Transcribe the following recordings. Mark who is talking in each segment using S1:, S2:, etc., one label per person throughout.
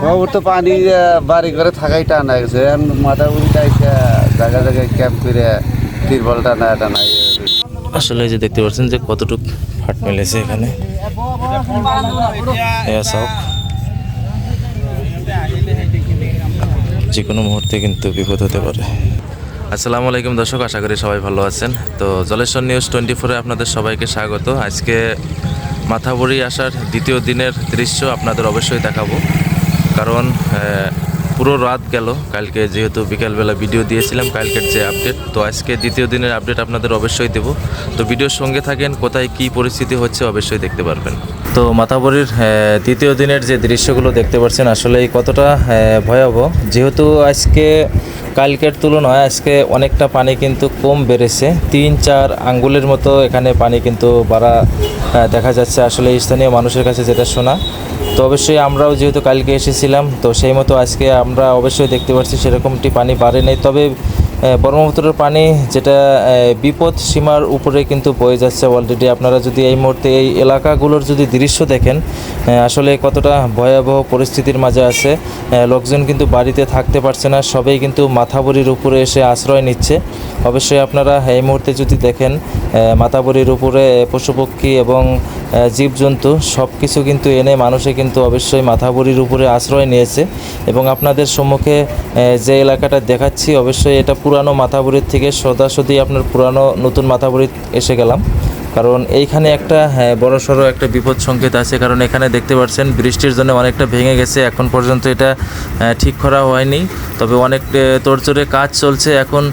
S1: খবর তো পানি বাড়ি করে থাকাই টানা গেছে। এখন মাথা টাইসা জায়গা জায়গায় ক্যাম্প করে তিরবল টানা টানা
S2: আসলে যে দেখতে পাচ্ছেন যে কতটুক ফাট মেলেছে এখানে। যে কোনো মুহূর্তে কিন্তু বিপদ হতে পারে। আসসালামু আলাইকুম দর্শক, আশা করি সবাই ভালো আছেন। তো জলেশ্বর নিউজ টোয়েন্টি ফোরে আপনাদের সবাইকে স্বাগত। আজকে মাথাবড়ি আসার দ্বিতীয় দিনের দৃশ্য আপনাদের অবশ্যই দেখাবো। কারণ পুরো রাত গেল। কালকে যেহেতু বিকালবেলা ভিডিও দিয়েছিলাম কালকের যে আপডেট তো আজকে দ্বিতীয় দিনের আপডেট আপনাদের অবশ্যই দেব। তো ভিডিওর সঙ্গে থাকেন কোথায় কি পরিস্থিতি হচ্ছে অবশ্যই দেখতে পারবেন। তো মাথাবড়ির আহ, দ্বিতীয় দিনের যে দৃশ্যগুলো দেখতে পাচ্ছেন আসলেই কতটা ভয়াবহ। যেহেতু আজকে কালকের তুলনায় আজকে অনেকটা পানি কিন্তু কম বেড়েছে। তিন চার আঙ্গুলের মতো এখানে পানি কিন্তু বাড়া দেখা যাচ্ছে। আসলে স্থানীয় মানুষের কাছে যেটা শোনা তো অবশ্যই আমরাও যেহেতু কালকে এসেছিলাম, তো সেই মতো আজকে আমরা অবশ্যই দেখতে পাচ্ছি সেরকমটি পানি বাড়ে নেই। তবে ব্রহ্মপুত্রের পানি যেটা বিপদ সীমার উপরে কিন্তু বয়ে যাচ্ছে অলরেডি আপনারা যদি এই মুহূর্তে এই এলাকাগুলোর যদি দৃশ্য দেখেন আসলে কতটা ভয়াবহ পরিস্থিতির মাঝে আছে। লোকজন কিন্তু বাড়িতে থাকতে পারছে না, সবাই কিন্তু মাথাবরির উপরে এসে আশ্রয় নিচ্ছে। অবশ্যই আপনারা এই মুহূর্তে যদি দেখেন মাথাবরির উপরে পশুপক্ষী এবং জীবজন্তু সব কিছু কিন্তু এনে মানুষে কিন্তু অবশ্যই মাথাবরির উপরে আশ্রয় নিয়েছে। এবং আপনাদের সম্মুখে যে এলাকাটা দেখাচ্ছি, অবশ্যই এটা পুরানো মাথাবরির থেকে সদাসদি আপনার পুরানো নতুন মাথাবুরি এসে গেলাম। কারণ এইখানে একটা হ্যাঁ, বড় সড়ো একটা বিপদ সংকেত আছে কারণ এখানে দেখতে পাচ্ছেন বৃষ্টির জন্য অনেকটা ভেঙে গেছে এখন পর্যন্ত এটা ঠিক করা হয়নি। তবে অনেক আহ, কাজ চলছে এখন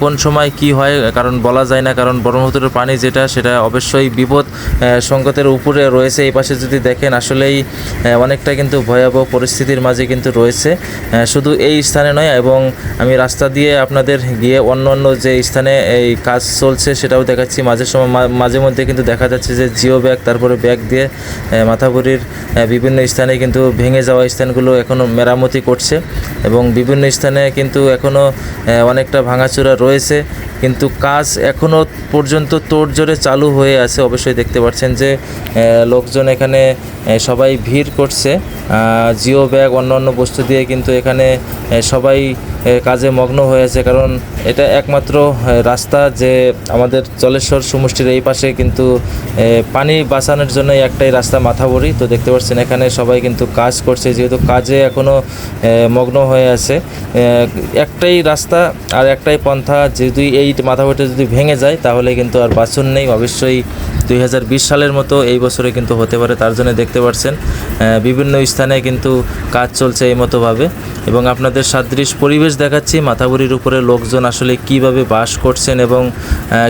S2: কোন সময় কি হয় কারণ বলা যায় না কারণ ব্রহ্মপুত্রের পানি যেটা সেটা অবশ্যই বিপদ আহ, সংকেতের উপরে রয়েছে এই পাশে যদি দেখেন আসলেই অনেকটা কিন্তু ভয়াবহ পরিস্থিতির মাঝে কিন্তু রয়েছে। শুধু এই স্থানে নয় এবং আমি রাস্তা দিয়ে আপনাদের গিয়ে অন্য অন্য যে স্থানে এই কাজ চলছে সেটাও দেখাচ্ছি। মাঝে সময় মাঝে মধ্যে কিন্তু দেখা যাচ্ছে যে জিও ব্যাগ তারপরে ব্যাগ দিয়ে আহ, বিভিন্ন স্থানে কিন্তু ভেঙে যাওয়া স্থানগুলো এখনও মেরামতি করছে এবং বিভিন্ন স্থানে কিন্তু এখনও অনেকটা ভাঙাচোরা রয়েছে। কিন্তু কাজ এখনও পর্যন্ত তোড়জোড়ে চালু হয়ে আছে। অবশ্যই দেখতে পাচ্ছেন যে লোকজন এখানে সবাই ভিড় করছে। জিও ব্যাগ অন্য অন্য বস্তু দিয়ে কিন্তু এখানে সবাই কাজে মগ্ন হয়েছে, কারণ এটা একমাত্র রাস্তা যে আমাদের জলেশ্বর সমষ্টির এই পাশে কিন্তু পানি বাঁচানোর জন্য একটাই রাস্তা মাথাবড়ি। তো দেখতে পাচ্ছেন এখানে সবাই কিন্তু কাজ করছে, যেহেতু কাজে এখনও মগ্ন হয়ে আছে। একটাই রাস্তা আর একটাই পন্থা, যদি এই মাথাবড়িটা যদি ভেঙে যায়, তাহলে কিন্তু আর বাঁচন নেই। অবশ্যই দুই হাজার বিশ সালের মতো এই বছরে কিন্তু হতে পারে, তার জন্য দেখতে পাচ্ছেন বিভিন্ন স্থানে কিন্তু কাজ চলছে এই মতোভাবে এবং আপনাদের সাদৃশ পরিবেশ দেখাচ্ছি, মাথাবুরির উপরে লোকজন আসলে কীভাবে বাস করছেন এবং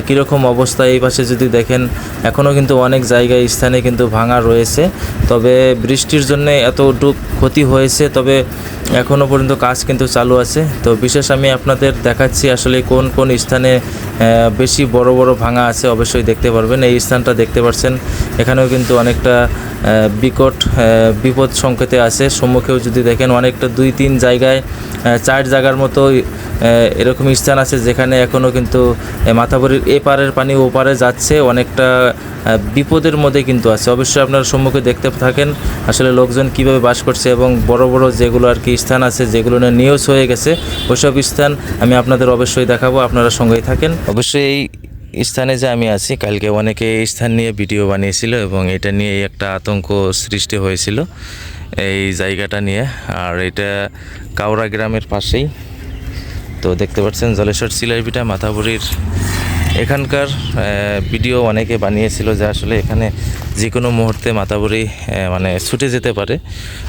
S2: কীরকম অবস্থা এই পাশে যদি দেখেন এখনও কিন্তু অনেক জায়গায় স্থানে কিন্তু ভাঙা রয়েছে। তবে বৃষ্টির জন্য এতটুক ক্ষতি হয়েছে, তবে এখনও পর্যন্ত কাজ কিন্তু চালু আছে। তো বিশেষ আমি আপনাদের দেখাচ্ছি আসলে কোন কোন স্থানে বেশি বড় বড় ভাঙা আছে, অবশ্যই দেখতে পারবেন। এই স্থানটা দেখতে পাচ্ছেন এখানেও কিন্তু অনেকটা বিকট বিপদ সংকেতে আছে। সম্মুখেও যদি দেখেন অনেকটা দুই তিন জায়গায় চার জায়গার মতো এরকম স্থান আছে যেখানে এখনও কিন্তু মাথাবরির এপারের পানি ওপারে যাচ্ছে। অনেকটা বিপদের মধ্যে কিন্তু আছে। অবশ্যই আপনারা সম্মুখে দেখতে থাকেন আসলে লোকজন কীভাবে বাস করছে এবং বড় বড় যেগুলো আর কি স্থান আছে যেগুলো নিয়ে নিউজ হয়ে গেছে ওইসব স্থান আমি আপনাদের অবশ্যই দেখাবো। আপনারা সঙ্গেই থাকেন। অবশ্যই এই স্থানে যে আমি আছি, কালকে অনেকে এই স্থান নিয়ে ভিডিও বানিয়েছিল এবং এটা নিয়ে একটা আতঙ্ক সৃষ্টি হয়েছিল এই জায়গাটা নিয়ে। আর এটা কাউরা গ্রামের পাশেই। তো দেখতে পাচ্ছেন, জলেশ্বর সিলাইপিটা মাথাবুরির এখানকার ভিডিও অনেকে বানিয়েছিল যে আসলে এখানে যে কোনো মুহূর্তে মাথাবুরি মানে ছুটে যেতে পারে।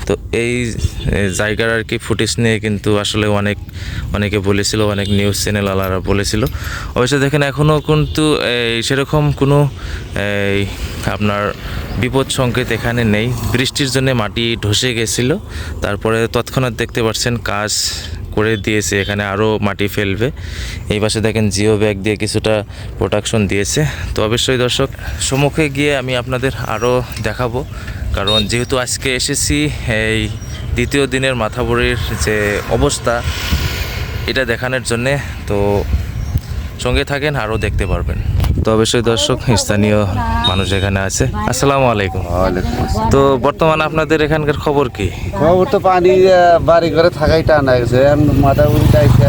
S2: তো এই জায়গার আর কি ফুটেজ নিয়ে কিন্তু আসলে অনেক, অনেকে বলেছিল, অনেক নিউজ চ্যানেল আলারা বলেছিল। অবশ্য দেখেন এখনও কিন্তু সেরকম কোনো আপনার বিপদ সংকেত এখানে নেই। বৃষ্টির জন্য মাটি ধসে গেছিল, তারপরে তৎক্ষণাৎ দেখতে পাচ্ছেন কাজ করে দিয়েছে, এখানে আরও মাটি ফেলবে। এই পাশে দেখেন জিও ব্যাগ দিয়ে কিছুটা প্রোটেকশন দিয়েছে। তো অবশ্যই দর্শক, সম্মুখে গিয়ে আমি আপনাদের আরও দেখাবো। কারণ যেহেতু আজকে এসেছি, এই দ্বিতীয় দিনের মাথাবুড়ির যে অবস্থা, এটা দেখানোর জন্যে, তো সঙ্গে থাকেন আরও দেখতে পারবেন। তো অবশ্যই দর্শক স্থানীয় মানুষ এখানে আছে। আসসালামু আলাইকুম। তো বর্তমান আপনাদের এখানকার খবর কি?
S1: খবর তো পানি বাড়ি ঘরে থাকাই টানা গেছে। মাথা উড়ি চাইছে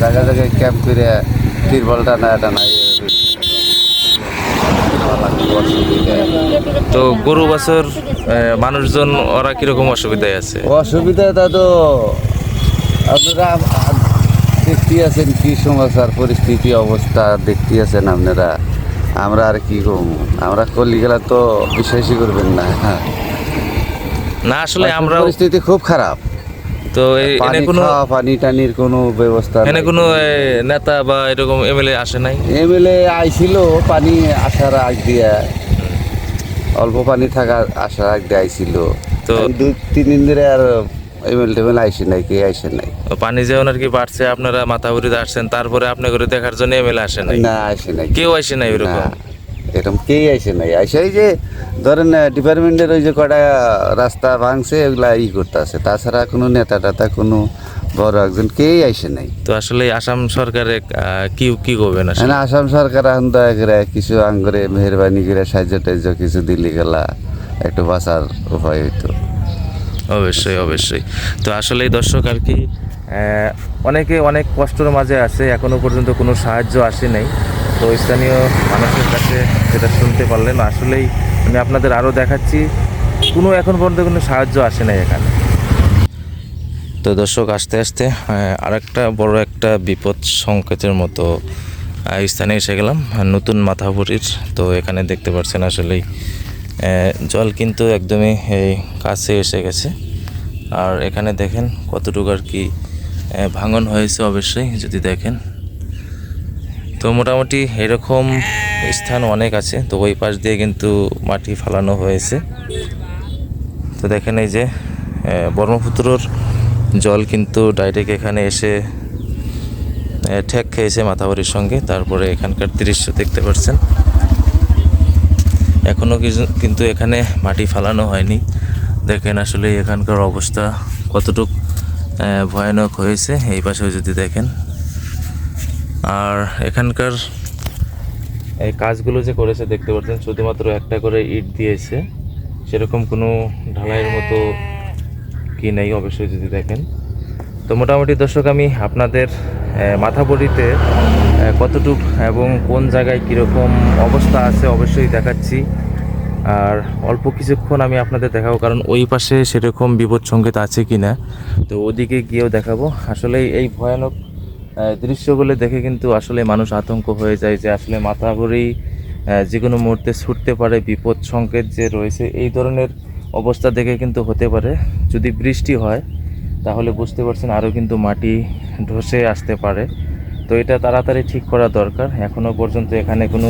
S1: জায়গায় জায়গায় ক্যাম্প করে তিরবল টানা টানা
S2: তো গরু বছর মানুষজন ওরা কীরকম অসুবিধায় আছে?
S1: অসুবিধাটা তো আপনারা দেখতে আছেন কি সমস্যার পরিস্থিতি অবস্থা দেখতে আছেন আপনারা। আমরা আর কি করব? আমরা করলি গেলে তো বিশ্বাসই করবেন না। হ্যাঁ
S2: না আসলে আমরা
S1: পরিস্থিতি খুব খারাপ।
S2: তো এনে কোনো
S1: পানি টানির কোনো ব্যবস্থা
S2: এনে কোনো নেতা বা এরকম এমএলএ আসে নাই?
S1: এমএলএ আইছিল পানি আসার আগ দিয়া। অল্প পানি থাকার আসার আগ দিয়ে আইছিল।
S2: তো-
S1: তো দু তিন দিন ধরে আর এমএল আইসে নাই কে আইসে নাই।
S2: পানি যে ওনার কি বাড়ছে আপনারা আসছেন তারপরে আপনি করে দেখার জন্য আসে নাই?
S1: না নাই।
S2: কেউ আসে নাই
S1: না এরকম কেই নাই। যে ধরেন ডিপার্টমেন্টের ওই যে কটা রাস্তা ভাঙছে ওগুলা ই করতে আছে তাছাড়া কোনো নেতা টাতা কোনো বড় একজন কেই আইসে নাই।
S2: তো আসলে আসাম সরকারে কি কি আসলে?
S1: মানে আসাম সরকার এখন দয়া করে কিছু আঙ্গরে মেহরবানি করে সাহায্য টাহায্য কিছু দিলে গেলা একটু বাঁচার উপায় হইতো।
S2: অবশ্যই অবশ্যই। তো আসলে দর্শক আর কি অনেকে অনেক কষ্টের মাঝে আছে, এখনও পর্যন্ত কোনো সাহায্য আসে নাই। তো স্থানীয় মানুষের কাছে যেটা শুনতে পারলেন, আসলেই আমি আপনাদের আরও দেখাচ্ছি, কোনো এখন পর্যন্ত কোনো সাহায্য আসে নাই এখানে। তো দর্শক, আস্তে আস্তে আর একটা বড় একটা বিপদ সংকেতের মতো স্থানে এসে গেলাম, নতুন মাথাপুরির। তো এখানে দেখতে পাচ্ছেন আসলেই জল কিন্তু একদমই এই কাছে এসে গেছে। আর এখানে দেখেন কতটুকু আর কি ভাঙন হয়েছে অবশ্যই, যদি দেখেন। তো মোটামুটি এরকম স্থান অনেক আছে, তো ওই পাশ দিয়ে কিন্তু মাটি ফালানো হয়েছে। তো দেখেন এই যে ব্রহ্মপুত্রর জল কিন্তু ডাইরেক্ট এখানে এসে ঠেক খেয়েছে মাথাবাড়ির সঙ্গে। তারপরে এখানকার দৃশ্য দেখতে পাচ্ছেন। এখনও কিন্তু এখানে মাটি ফালানো হয়নি। দেখেন আসলে এখানকার অবস্থা কতটুক ভয়ানক হয়েছে। এই পাশেও যদি দেখেন। আর এখানকার এই কাজগুলো যে করেছে, দেখতে পাচ্ছেন, শুধুমাত্র একটা করে ইট দিয়েছে। সেরকম কোনো ঢালাইয়ের মতো কি নেই, অবশ্যই যদি দেখেন। তো মোটামুটি দর্শক, আমি আপনাদের মাথাবড়িতে কতটুক এবং কোন জায়গায় কীরকম অবস্থা আছে অবশ্যই দেখাচ্ছি। আর অল্প কিছুক্ষণ আমি আপনাদের দেখাবো, কারণ ওই পাশে সেরকম বিপদ সংকেত আছে কি না তো ওদিকে গিয়েও দেখাবো। আসলে এই ভয়ানক দৃশ্যগুলো দেখে কিন্তু আসলে মানুষ আতঙ্ক হয়ে যায় যে আসলে মাথা ঘুরেই যে কোনো মুহূর্তে ছুটতে পারে, বিপদ সংকেত যে রয়েছে, এই ধরনের অবস্থা দেখে কিন্তু হতে পারে। যদি বৃষ্টি হয় তাহলে বুঝতে পারছেন আরও কিন্তু মাটি ধসে আসতে পারে। তো এটা তাড়াতাড়ি ঠিক করা দরকার। এখনও পর্যন্ত এখানে কোনো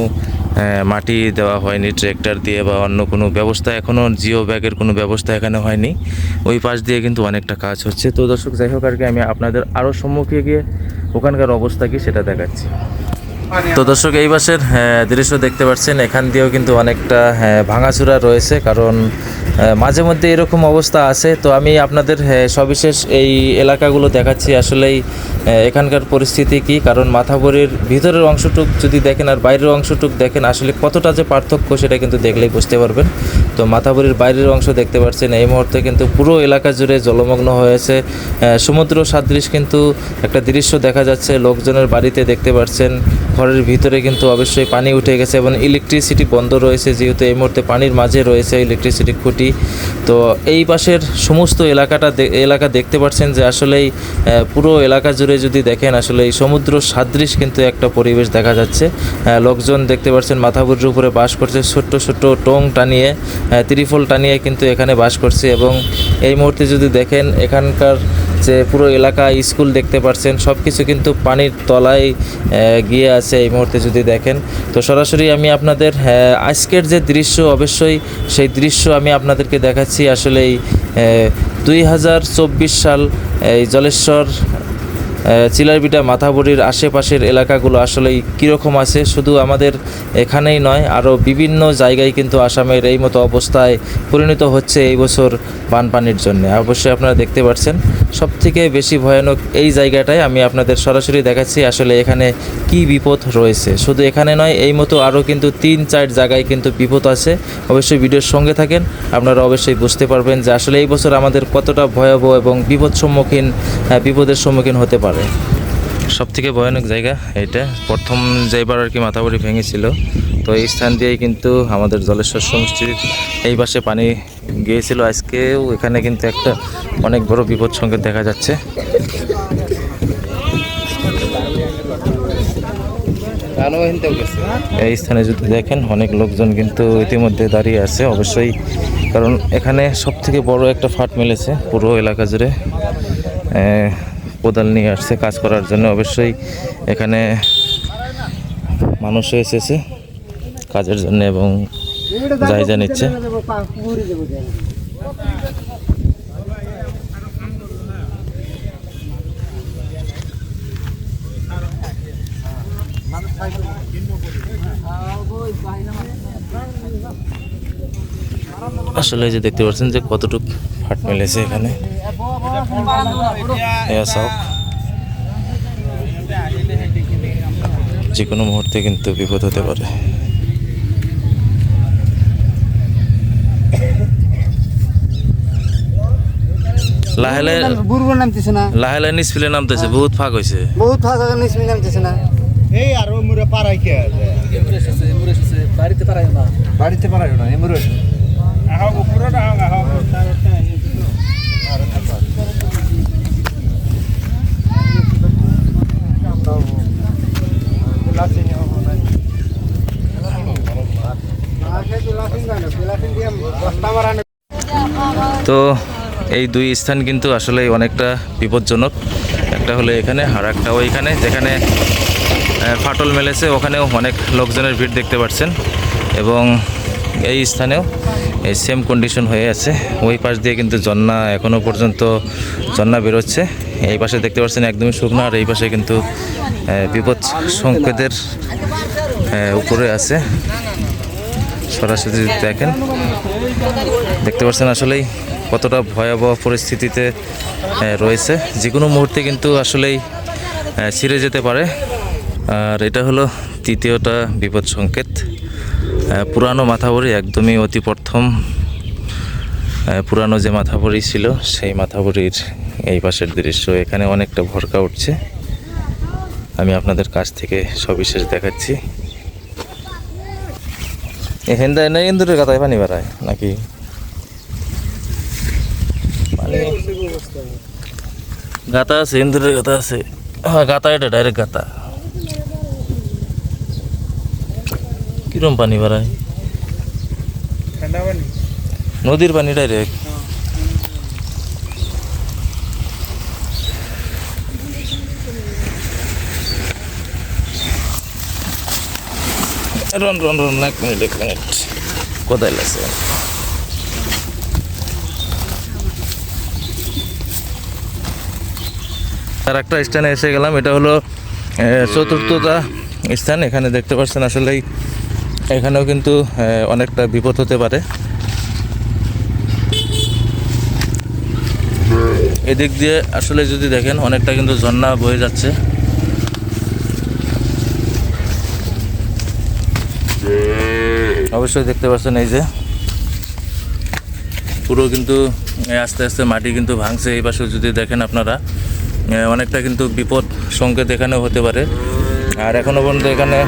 S2: মাটি দেওয়া হয়নি ট্রেক্টর দিয়ে বা অন্য কোনো ব্যবস্থা এখনও জিও ব্যাগের কোনো ব্যবস্থা এখানে হয়নি। ওই পাশ দিয়ে কিন্তু অনেকটা কাজ হচ্ছে। তো দর্শক, যাই হোক আর কি, আমি আপনাদের আরও সম্মুখে গিয়ে ওখানকার অবস্থা কি সেটা দেখাচ্ছি। তো দর্শক এই বাসের আহ, দৃশ্য দেখতে পাচ্ছেন। এখান দিয়েও কিন্তু অনেকটা আহ, ভাঙাচুরা রয়েছে কারণ মাঝে মধ্যে এরকম অবস্থা আছে। তো আমি আপনাদের সবিশেষ এই এলাকাগুলো দেখাচ্ছি। আসলেই এখানকার পরিস্থিতি কি? কারণ মাথাবরির ভিতরের অংশটুক যদি দেখেন আর বাইরের অংশটুক দেখেন, আসলে কতটা যে পার্থক্য সেটা কিন্তু দেখলেই বুঝতে পারবেন। তো মাথাবরির বাইরের অংশ দেখতে পাচ্ছেন, এই মুহূর্তে কিন্তু পুরো এলাকা জুড়ে জলমগ্ন হয়েছে। সমুদ্র সাদৃশ কিন্তু একটা দৃশ্য দেখা যাচ্ছে, লোকজনের বাড়িতে দেখতে পাচ্ছেন। ঘরের ভিতরে কিন্তু অবশ্যই পানি উঠে গেছে এবং ইলেকট্রিসিটি বন্ধ রয়েছে, যেহেতু এই মুহূর্তে পানির মাঝে রয়েছে ইলেকট্রিসিটি খুঁটি। তো এই পাশের সমস্ত এলাকাটা এলাকা দেখতে পাচ্ছেন যে আসলেই পুরো এলাকা জুড়ে যদি দেখেন, আসলে এই সমুদ্র সাদৃশ কিন্তু একটা পরিবেশ দেখা যাচ্ছে। লোকজন দেখতে পাচ্ছেন মাথাবুরির উপরে বাস করছে, ছোট্ট ছোট্ট টং টানিয়ে ত্রিফল টানিয়ে কিন্তু এখানে বাস করছে এবং এই মুহূর্তে যদি দেখেন, এখানকার যে পুরো এলাকা, স্কুল দেখতে পাচ্ছেন সব কিছু কিন্তু পানির তলায় গিয়ে আছে এই মুহূর্তে যদি দেখেন। তো সরাসরি আমি আপনাদের আজকের যে দৃশ্য, অবশ্যই সেই দৃশ্য আমি আপনাদেরকে দেখাচ্ছি। আসলে এই দুই হাজার চব্বিশ সাল এই জলেশ্বর চিলারবিটা মাথাবড়ির আশেপাশের এলাকাগুলো আসলে কীরকম আছে? শুধু আমাদের এখানেই নয়, আরও বিভিন্ন জায়গায় কিন্তু আসামের এই মতো অবস্থায় পরিণত হচ্ছে এই বছর বানপানির জন্য। অবশ্যই আপনারা দেখতে পাচ্ছেন সবথেকে বেশি ভয়ানক এই জায়গাটায় আমি আপনাদের সরাসরি দেখাচ্ছি আসলে এখানে কি বিপদ রয়েছে। শুধু এখানে নয়, এই মতো আরও কিন্তু তিন চার জায়গায় কিন্তু বিপদ আছে। অবশ্যই ভিডিওর সঙ্গে থাকেন, আপনারা অবশ্যই বুঝতে পারবেন যে আসলে এই বছর আমাদের কতটা ভয়াবহ এবং বিপদ সম্মুখীন বিপদের সম্মুখীন হতে পারে। সব থেকে ভয়ানক জায়গা এটা প্রথম যেবার আর কি মাথাবাড়ি ভেঙেছিল। তো এই স্থান দিয়েই কিন্তু আমাদের জলেশ্বর সমষ্টির এই পাশে পানি গিয়েছিল। আজকেও এখানে কিন্তু একটা অনেক বড় বিপদ সংকেত দেখা যাচ্ছে। এই স্থানে যদি দেখেন, অনেক লোকজন কিন্তু ইতিমধ্যে দাঁড়িয়ে আছে অবশ্যই। কারণ এখানে সব থেকে বড় একটা ফাট মেলেছে পুরো এলাকা জুড়ে। কোদাল নিয়ে আসছে কাজ করার জন্য। অবশ্যই এখানে মানুষও এসেছে কাজের জন্য এবং জায়গা নিচ্ছে। আসলে যে দেখতে পাচ্ছেন যে কতটুক ফাট মেলেছে এখানে। এয়া যে কোনো মুহূর্তে কিন্তু বিপদ হতে পারে লাহে লাহে
S3: নামতেছে না।
S2: লাহে লাহে নামতেছে বহুত ফাঁক হয়েছে
S3: বহুত ফাঁকা নিসমি নামতেছে না।
S4: এই আর মুরে পারাই কে
S3: বাড়িতে পারাই না।
S4: বাড়িতে পারাই না এমরে আহ উপরে আহ আহ
S2: তো এই দুই স্থান কিন্তু আসলে অনেকটা বিপজ্জনক। একটা হলো এখানে আর একটা ওইখানে, যেখানে ফাটল মেলেছে, ওখানেও অনেক লোকজনের ভিড় দেখতে পাচ্ছেন। এবং এই স্থানেও এই সেম কন্ডিশন হয়ে আছে। ওই পাশ দিয়ে কিন্তু জন্না এখনও পর্যন্ত জন্না বেরোচ্ছে। এই পাশে দেখতে পাচ্ছেন একদমই শুকনো, আর এই পাশে কিন্তু বিপদ সংকেতের উপরে আছে। সরাসরি দেখেন। দেখতে পাচ্ছেন আসলেই কতটা ভয়াবহ পরিস্থিতিতে রয়েছে। যে কোনো মুহূর্তে কিন্তু আসলেই ছিঁড়ে যেতে পারে। আর এটা হলো তৃতীয়টা বিপদ সংকেত। পুরানো মাথাবড়ি একদমই অতি প্রথম পুরানো যে মাথাবড়ি ছিল, সেই মাথাবড়ির এই পাশের দৃশ্য। এখানে অনেকটা ভরকা উঠছে। আমি আপনাদের কাছ থেকে সবিশেষ দেখাচ্ছি। এখানটা এনে ইন্দুরের কথায় পানি বাড়ায়, নাকি? পানি গাতা আছে, ইন্দুরের গাতা আছে। হ্যাঁ গাতা এটা ডাইরেক্ট গাতা। কিরম পানি বাড়ায়? নদীর পানি ডাইরেক্ট। রন রন রন এক মিনিট এক মিনিট। কোথায় লাগছে? আর একটা স্থানে এসে গেলাম এটা হলো এ, চতুর্থটা স্থান। এখানে দেখতে পাচ্ছেন আসলেই এখানেও কিন্তু অনেকটা বিপদ হতে পারে। এদিক দিয়ে আসলে যদি দেখেন, অনেকটা কিন্তু ঝর্ণা বয়ে যাচ্ছে। অবশ্যই দেখতে পাচ্ছেন এই যে। পুরো কিন্তু আস্তে আস্তে মাটি কিন্তু ভাঙছে। এই পাশে যদি দেখেন আপনারা অনেকটা কিন্তু বিপদ সংকেত এখানেও হতে পারে। আর এখনও পর্যন্ত এখানে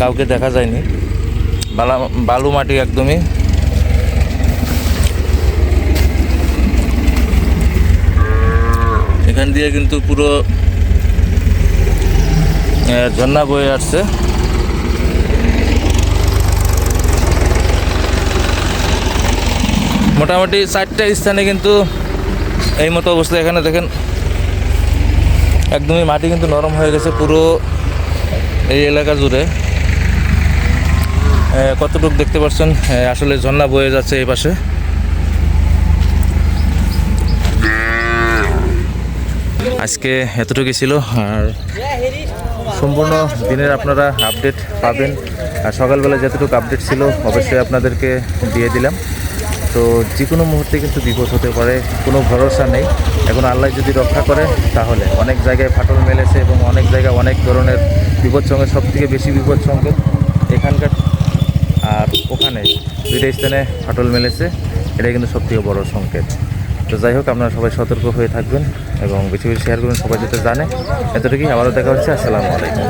S2: কাউকে দেখা যায়নি। বালা বালু মাটি একদমই এখান দিয়ে কিন্তু পুরো ঝর্ণা বয়ে আসছে। মোটামুটি চারটা স্থানে কিন্তু এই মতো অবস্থা। এখানে দেখেন, একদমই মাটি কিন্তু নরম হয়ে গেছে পুরো এই এলাকা জুড়ে। কতটুকু দেখতে পাচ্ছেন? আসলে ঝর্ণা বয়ে যাচ্ছে এই পাশে। আজকে এতটুকুই ছিল, আর সম্পূর্ণ দিনের আপনারা আপডেট পাবেন। আর সকালবেলা যতটুকু আপডেট ছিল, অবশ্যই আপনাদেরকে দিয়ে দিলাম। তো যে কোনো মুহূর্তে কিন্তু বিপদ হতে পারে, কোনো ভরসা নেই। এখন আল্লাহ যদি রক্ষা করে, তাহলে অনেক জায়গায় ফাটল মেলেছে এবং অনেক জায়গায় অনেক ধরনের বিপদ সংকেত সব থেকে বেশি বিপদ সংকেত এখানকার আর ওখানে দুইটা স্থানে ফাটল মেলেছে। এটাই কিন্তু সবথেকে বড় সংকেত। তো যাই হোক, আপনারা সবাই সতর্ক হয়ে থাকবেন এবং বেশি বেশি শেয়ার করবেন, সবাই যাতে জানে। এতটুকুই, আবারও দেখা হচ্ছে, আসসালামু আলাইকুম।